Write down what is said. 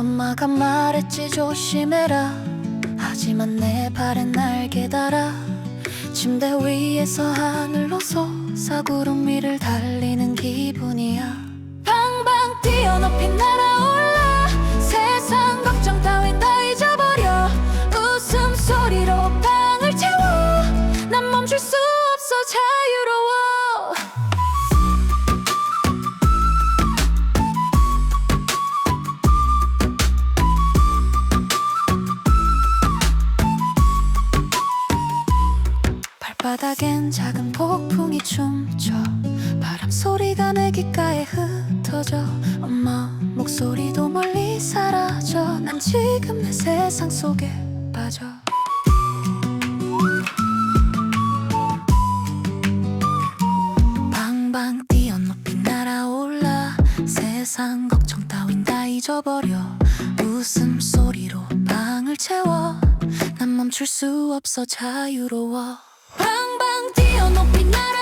엄마가 말했지 조심해라. 하지만 내 발엔 날개 달아. 침대 위에서 하늘로 솟아구름 위를 달리는 기분이야. 방방 뛰어 높이 날아올라. 세상 걱정 따윈 다 잊어버려. 웃음소리로 방을 채워. 난 멈출 수 없어 자유로 바닥엔 작은 폭풍이 춤춰. 바람 소리가 내 귓가에 흩어져. 엄마 목소리도 멀리 사라져. 난 지금 내 세상 속에 빠져. 방방 뛰어 높이 날아올라. 세상 걱정 따윈 다 잊어버려. 웃음소리로 방을 채워. 난 멈출 수 없어 자유로워 방방 뛰어 높이 날아